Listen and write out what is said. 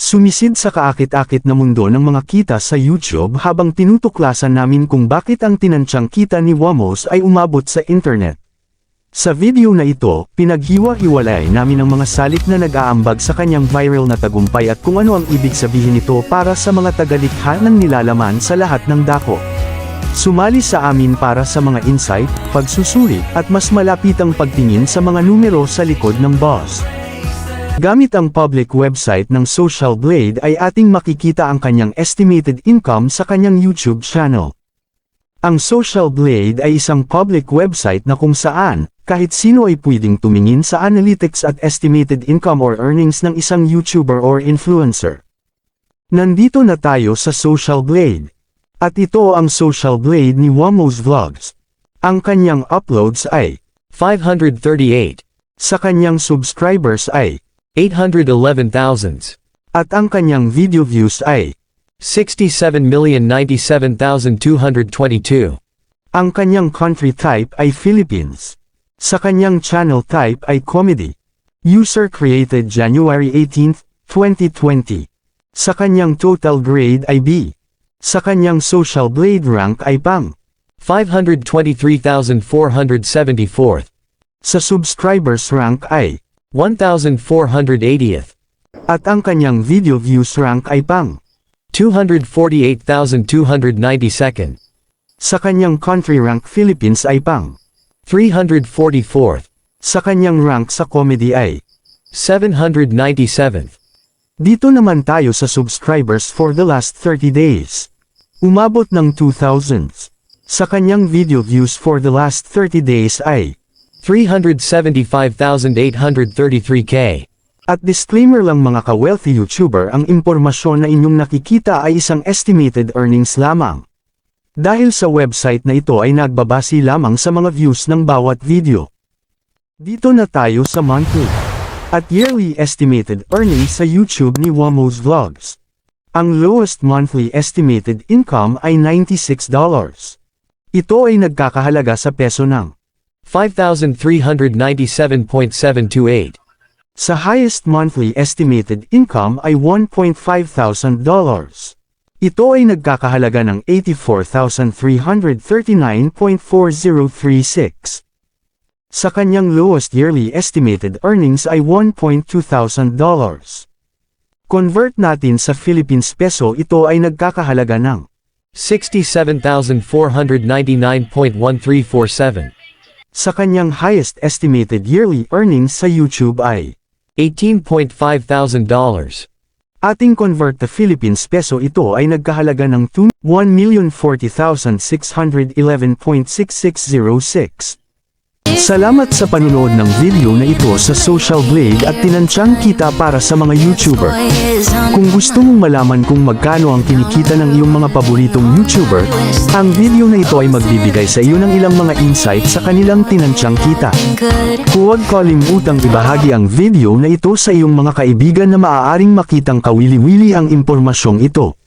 Sumisid sa kaakit-akit na mundo ng mga kita sa YouTube habang tinutuklasan namin kung bakit ang tinansyang kita ni Wamos ay umabot sa internet. Sa video na ito, pinaghiwa-hiwalay namin ang mga salik na nag-aambag sa kanyang viral na tagumpay at kung ano ang ibig sabihin nito para sa mga tagalikha ng nilalaman sa lahat ng dako. Sumali sa amin para sa mga insight, pagsusuri, at mas malapitang pagtingin sa mga numero sa likod ng boss. Gamit ang public website ng Social Blade ay ating makikita ang kanyang estimated income sa kanyang YouTube channel. Ang Social Blade ay isang public website na kung saan, kahit sino ay pwedeng tumingin sa analytics at estimated income or earnings ng isang YouTuber or influencer. Nandito na tayo sa Social Blade. At ito ang Social Blade ni Wamos Vlogs. Ang kanyang uploads ay 538, sa kanyang subscribers ay 811,000, at ang kanyang video views ay 67,097,222, ang kanyang country type ay Philippines. Sa kanyang channel type ay comedy. User created January 18, 2020. Sa kanyang total grade ay B. Sa kanyang social blade rank ay PAM. 523,474th, Sa subscribers rank ay, 1,480th, at ang kanyang video views rank ay PAM. 248,292nd, Sa kanyang country rank Philippines ay PAM. 344th, Sa kanyang rank sa comedy ay, 797th, Dito naman tayo sa subscribers for the last 30 days. Umabot ng 2000s. Sa kanyang video views for the last 30 days ay, 375,833k. at disclaimer lang mga ka-wealthy YouTuber ang impormasyon na inyong nakikita ay isang estimated earnings lamang. Dahil sa website na ito ay nagbabasi lamang sa mga views ng bawat video. Dito na tayo sa monthly at yearly estimated earnings sa YouTube ni Wamos Vlogs. Ang lowest monthly estimated income ay $96. Ito ay nagkakahalaga sa peso ng 5,397.728. Sa highest monthly estimated income ay $1.5 thousand dollars. Ito ay nagkakahalaga ng 84,339.4036. Sa kanyang lowest yearly estimated earnings ay $1.2 thousand dollars. Convert natin sa Philippines peso ito ay nagkakahalaga ng 67,499.1347. sa kanyang highest estimated yearly earnings sa YouTube ay $18.5 thousand dollars. Ating convert to Philippines peso ito ay nagkahalaga ng 2,040,611.6606. Salamat sa panunood ng video na ito sa Social Blade at tinansyang kita para sa mga YouTuber. Kung gusto mong malaman kung magkano ang kinikita ng iyong mga paboritong YouTuber, ang video na ito ay magbibigay sa iyo ng ilang mga insight sa kanilang tinansyang kita. Huwag kalimutang ibahagi ang video na ito sa iyong mga kaibigan na maaaring makitang kawili-wili ang impormasyong ito.